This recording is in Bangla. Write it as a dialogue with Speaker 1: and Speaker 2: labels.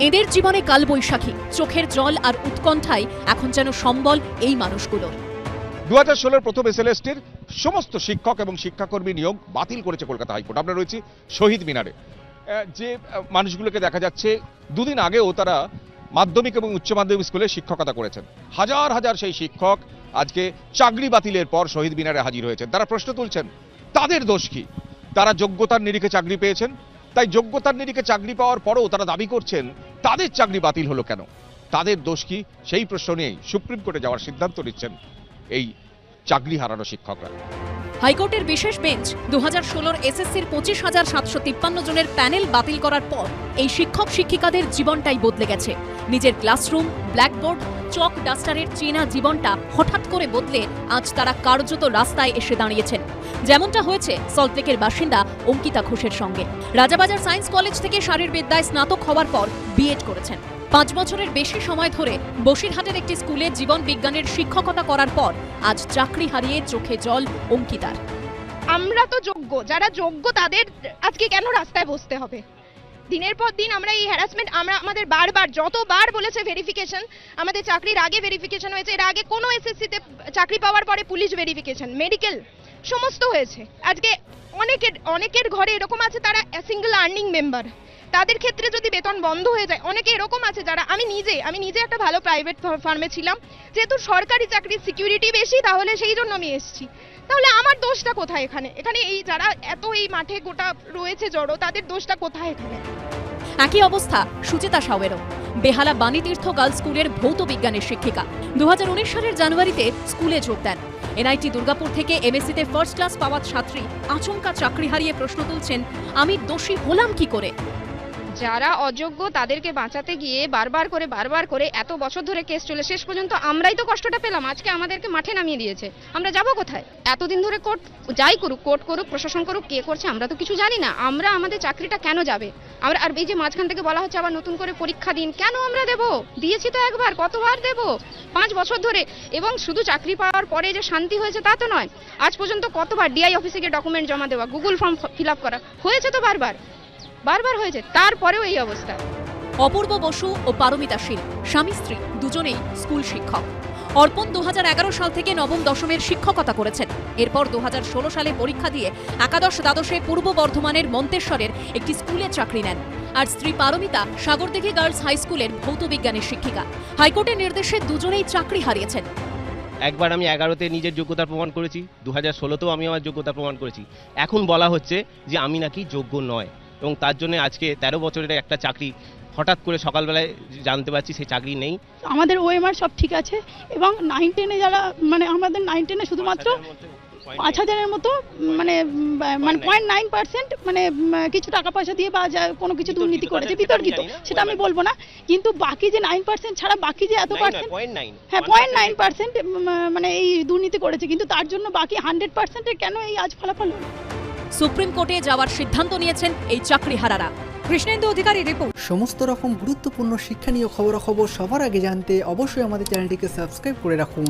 Speaker 1: এদের জীবনে কালবৈশাখী, চোখের জল আর উৎকণ্ঠায় এখন যেন সম্বল এই মানুষগুলোর
Speaker 2: দু হাজার ষোলোর প্রথম এসএলএসটির সমস্ত শিক্ষক এবং শিক্ষাকর্মী নিয়োগ বাতিল করেছে কলকাতা হাইকোর্ট। আমরা রয়েছি শহীদ মিনারে। যে মানুষগুলোকে দেখা যাচ্ছে, দুদিন আগেও তারা মাধ্যমিক এবং উচ্চ মাধ্যমিক স্কুলে শিক্ষকতা করেছেন। হাজার হাজার সেই শিক্ষক আজকে চাকরি বাতিলের পর শহীদ মিনারে হাজির হয়েছেন। তারা প্রশ্ন তুলছেন, তাদের দোষ কি? তারা যোগ্যতার নিরিখে চাকরি পেয়েছেন তাই যোগ্যতার নিরিখে চাকরি পাওয়ার পরেও তারা দাবি করছেন, তাদের চাকরি বাতিল হলো কেন? তাদের দোষ কি? সেই প্রশ্ন নিয়েই সুপ্রিম কোর্টে যাওয়ার সিদ্ধান্ত নিচ্ছেন এই চাকরি হারানো শিক্ষকরা।
Speaker 1: হাইকোর্টের বিশেষ বেঞ্চ দু হাজার ষোলোর এসএসসির পঁচিশ হাজার সাতশো তিপ্পান্ন জনের প্যানেল বাতিল করার পর এই শিক্ষক শিক্ষিকাদের জীবনটাই বদলে গেছে। নিজের ক্লাসরুম, ব্ল্যাকবোর্ড চক ডাস্টারের চেনা জীবনটা হঠাৎ করে বদলে আজ তারা কার্যত রাস্তায় এসে দাঁড়িয়েছেন। যেমনটা হয়েছে সল্টলেকের বাসিন্দা অঙ্কিতা ঘোষের সঙ্গে। রাজাবাজার সায়েন্স কলেজ থেকে শারীরবিদ্যায় স্নাতক হওয়ার পর বিএড করেছেন। পাঁচ বছরের বেশি সময় ধরে বসিরহাটের একটি স্কুলে জীবন বিজ্ঞানের শিক্ষকতা করার পর আজ চাকরি হারিয়ে চোখে জল অঙ্কিতার।
Speaker 3: আমরা তো যোগ্য, যারা যোগ্য তাদের আজকে কেন রাস্তায় বসতে হবে? দিনের পর দিন আমরা এই হ্যারাসমেন্ট আমরা আমাদের বারবার, যতবার বলেছে ভেরিফিকেশন আমাদের চাকরির আগে ভেরিফিকেশন হয়েছে। এর আগে কোনো এসএসসিতে চাকরি পাওয়ার পরে পুলিশ ভেরিফিকেশন মেডিকেল সমস্ত হয়েছে। আজকে অনেকের অনেকের ঘরে এরকম আছে তারা সিঙ্গেল আর্নিং মেম্বার তাদের ক্ষেত্রে যদি বেতন বন্ধ হয়ে যায়, অনেকে এরকম আছে যারা, আমি নিজে আমি নিজে একটা ভালো প্রাইভেট ফার্মে ছিলাম। যেহেতু সরকারি চাকরির সিকিউরিটি বেশি, তাহলে সেই জন্য আমি এসেছি। তাহলে আমার দোষটা কোথায় এখানে? এখানে এই যারা এত এই মাঠে গোটা রয়েছে জড়ো, তাদের দোষটা কোথায় এখানে?
Speaker 1: একই অবস্থা, সুচিতা সাওয়েরও। বেহালা বাণীতীর্থ গার্লস স্কুলের ভৌত বিজ্ঞানের শিক্ষিকা। দু হাজার উনিশ সালের জানুয়ারিতে স্কুলে যোগ দেন। এনআইটি দুর্গাপুর থেকে এমএসসিতে ফার্স্ট ক্লাস পাওয়া ছাত্রী আচমকা চাকরি হারিয়ে প্রশ্ন তুলছেন, আমি দোষী হলাম কি করে?
Speaker 4: যারা অযোগ্য তাদেরকে বাঁচাতে গিয়ে বারবার করে বারবার করে এত বছর ধরে কেস চলে, শেষ পর্যন্ত আমরাই তো কষ্টটা পেলাম। আজকে আমাদেরকে মাঠে নামিয়ে দিয়েছে। আমরা যাব কোথায়? এতদিন ধরে কোর্ট যাই করুক কোর্ট করুক, প্রশাসন করুক, কে করছে আমরা তো কিছু জানি না। আমরা আমাদের চাকরিটা কেন যাবে? আমরা আর এই যে মাঝখান থেকে বলা হচ্ছে আবার নতুন করে পরীক্ষা দিন, কেন আমরা দেব? দিয়েছি তো একবার, কতবার দেব? পাঁচ বছর ধরে, এবং শুধু চাকরি পাওয়ার পরে যে শান্তি হয়েছে তা তো নয়। আজ পর্যন্ত কতবার ডিআই অফিসে গিয়ে ডকুমেন্ট জমা দেওয়া গুগল ফর্ম ফিল করা, হয়েছে তো বারবার। বারবার হয়েছে তারপরেও এই অবস্থা।
Speaker 1: অপূর্ব বসু ও পারমিতা শীল স্বামী স্ত্রী দুজনেই স্কুল শিক্ষক। অর্পণ দু হাজার এগারো সাল থেকে নবম দশমের শিক্ষকতা করেছেন। এরপর দুহাজার ষোলো সালে পরীক্ষা দিয়ে একাদশ দ্বাদশে পূর্ব বর্ধমানের মন্তেশ্বরের একটি স্কুলে চাকরি নেন। আর স্ত্রী পারমিতা সাগরদিঘি গার্লস হাই স্কুলের ভৌত বিজ্ঞানের শিক্ষিকা। হাইকোর্টের নির্দেশে দুজনেই চাকরি হারিয়েছেন।
Speaker 5: একবার আমি এগারোতে নিজের যোগ্যতা প্রমাণ করেছি দু হাজার ষোলোতেও আমি আমার যোগ্যতা প্রমাণ করেছি। এখন বলা হচ্ছে যে আমি নাকি যোগ্য নয়। এবং তার জন্য আজকে তেরো বছরের একটা চাকরি হঠাৎ করে সকালবেলায় জানতে পারছি সেই চাকরি নেই।
Speaker 6: আমাদের ওএমআর সব ঠিক আছে এবং নাইন টেনে যারা মানে আমাদের নাইন টেনে শুধুমাত্র পাঁচ হাজারের মতো মানে মানে পয়েন্ট নাইন পার্সেন্ট মানে কিছু টাকা পয়সা দিয়ে বা যা কোনো কিছু দুর্নীতি করেছে বিতর্কিত সেটা আমি বলব না। কিন্তু বাকি যে নাইন পার্সেন্ট ছাড়া বাকি যে এত পার্সেন্ট হ্যাঁ পয়েন্ট নাইন পার্সেন্ট মানে এই দুর্নীতি করেছে কিন্তু তার জন্য বাকি হান্ড্রেড পার্সেন্টের কেন এই আজ ফলাফল হলো?
Speaker 1: সুপ্রিম কোর্টে যাওয়ার সিদ্ধান্ত নিয়েছেন এই চাকরি হারারা কৃষ্ণেন্দু অধিকারী রিপোর্ট।
Speaker 7: সমস্ত রকম গুরুত্বপূর্ণ শিক্ষণীয় খবরাখবর সবার আগে জানতে অবশ্যই আমাদের চ্যানেলটিকে সাবস্ক্রাইব করে রাখুন।